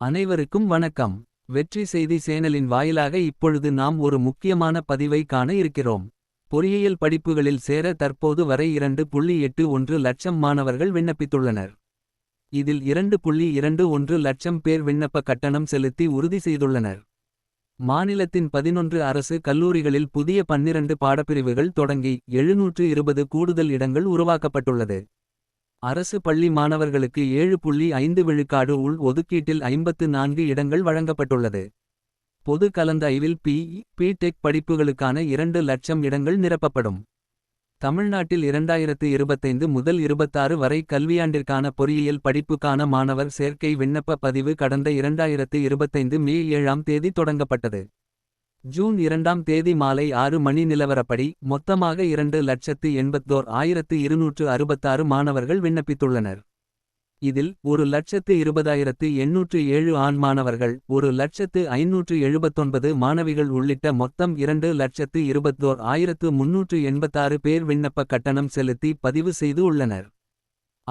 அனைவருக்கும் வணக்கம். வெற்றி செய்தி சேனலின் வாயிலாக இப்பொழுது நாம் ஒரு முக்கியமான பதிவை காண இருக்கிறோம். பொறியியல் படிப்புகளில் சேர தற்போது வரை இரண்டு புள்ளி எட்டு ஒன்று லட்சம் மாணவர்கள் விண்ணப்பித்துள்ளனர். இதில் இரண்டு புள்ளி இரண்டு ஒன்று லட்சம் பேர் விண்ணப்ப கட்டணம் செலுத்தி உறுதி செய்துள்ளனர். மாநிலத்தின் பதினொன்று அரசு கல்லூரிகளில் புதிய பன்னிரண்டு பாடப்பிரிவுகள் தொடங்கி எழுநூற்று இருபது கூடுதல் இடங்கள் உருவாக்கப்பட்டுள்ளது. அரசு பள்ளி மாணவர்களுக்கு ஏழு புள்ளி ஐந்து விழுக்காடு உள் ஒதுக்கீட்டில் ஐம்பத்து நான்கு இடங்கள் வழங்கப்பட்டுள்ளது. பொது கலந்தாய்வில் பி பி டெக் படிப்புகளுக்கான இரண்டு லட்சம் இடங்கள் நிரப்பப்படும். தமிழ்நாட்டில் இரண்டாயிரத்து இருபத்தைந்து முதல் இருபத்தாறு வரை கல்வியாண்டிற்கான பொறியியல் படிப்புக்கான மாணவர் சேர்க்கை விண்ணப்ப பதிவு கடந்த இரண்டாயிரத்து இருபத்தைந்து மே ஏழாம் தேதி தொடங்கப்பட்டது. ஜூன் இரண்டாம் தேதி மாலை ஆறு மணி நிலவரப்படி மொத்தமாக இரண்டு லட்சத்து எண்பத்தோர் ஆயிரத்து இருநூற்று அறுபத்தாறு மாணவர்கள் விண்ணப்பித்துள்ளனர். இதில் ஒரு லட்சத்து இருபதாயிரத்து எண்ணூற்று ஏழு ஆண் மாணவர்கள் ஒரு லட்சத்து ஐநூற்று எழுபத்தொன்பது மாணவிகள் உள்ளிட்ட மொத்தம் இரண்டு லட்சத்து இருபத்தோர் ஆயிரத்து முன்னூற்று எண்பத்தாறு பேர் விண்ணப்ப கட்டணம் செலுத்தி பதிவு செய்து உள்ளனர்.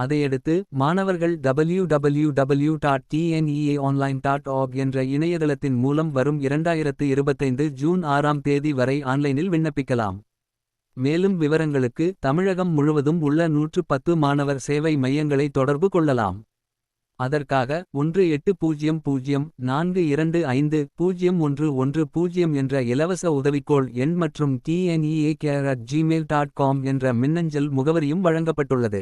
அதையடுத்து மாணவர்கள் W W W dot TNEA online dot org என்ற இணையதளத்தின் மூலம் வரும் இரண்டாயிரத்து இருபத்தைந்து ஜூன் ஆறாம் தேதி வரை ஆன்லைனில் விண்ணப்பிக்கலாம். மேலும் விவரங்களுக்கு தமிழகம் முழுவதும் உள்ள நூற்று பத்து மாணவர் சேவை மையங்களை தொடர்பு கொள்ளலாம். அதற்காக ஒன்று எட்டு பூஜ்ஜியம் பூஜ்ஜியம் நான்கு இரண்டு ஐந்து பூஜ்ஜியம் ஒன்று ஒன்று பூஜ்ஜியம் என்ற இலவச உதவிக்கோள் எண் மற்றும் TNEA care at Gmail dot com என்ற மின்னஞ்சல் முகவரியும் வழங்கப்பட்டுள்ளது.